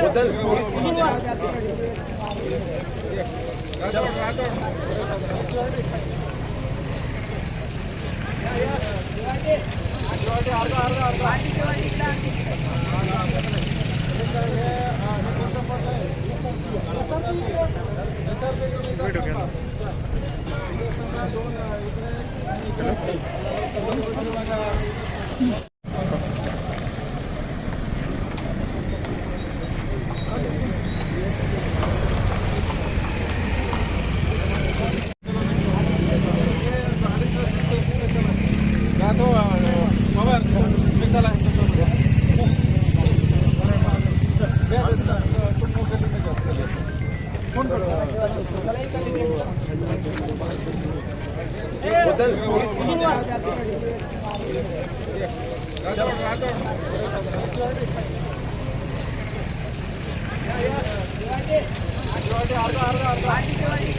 बोतल mic mic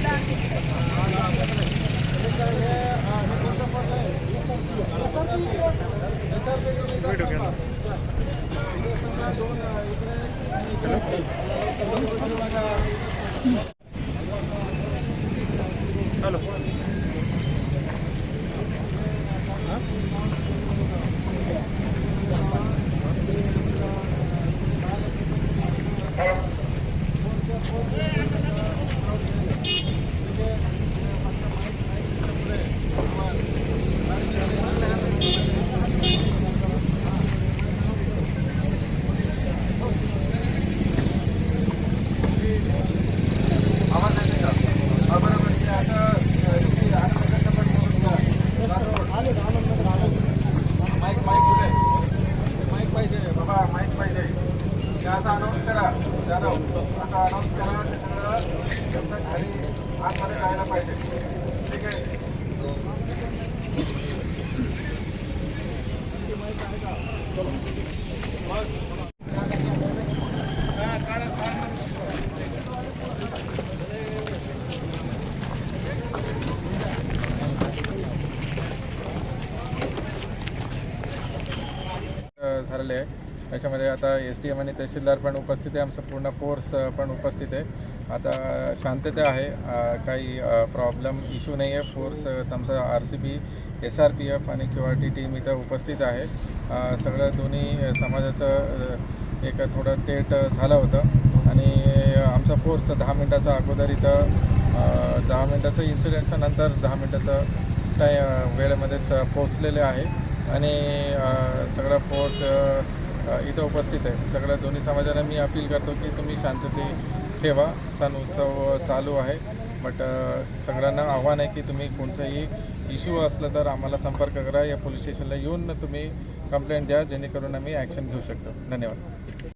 आता announce करा. जाधव आता अनाऊन्स करा. त्याच्यामुळं त्यांचं घरी आतमध्ये जायला पाहिजे. झालेले आहे. त्याच्यामध्ये आता एस टी एम आणि तहसीलदार पण उपस्थित आहे. आमचा पूर्ण फोर्स पण उपस्थित आहे. आता शांतता आहे. काही प्रॉब्लेम इश्यू नाही आहे. फोर्स आमचा R C B S R P F आणि क्यू आर टी टीम इथं उपस्थित आहे. सगळं दोन्ही समाजाचं एक थोडं तेट झालं होतं. आणि आमचा फोर्स दहा मिनटाचा अगोदर इथं दहा मिनटाचं इन्सिडेंटच्या नंतर दहा मिनटाचं टाय वेळेमध्येच पोचलेले आहे. आणि सगळा फोर्स इथं उपस्थित आहे. सगळ्या दोन्ही समाजाला मी अपील करतो की तुम्ही शांतते ठेवा. सण उत्सव चालू आहे. बट सगळ्यांना आव्हान आहे की तुम्ही कोणताही इश्यू असलं तर आम्हाला संपर्क करा. या पोलीस स्टेशनला येऊन तुम्ही कंप्लेंट द्या. जेणेकरून आम्ही ॲक्शन घेऊ शकतो. धन्यवाद.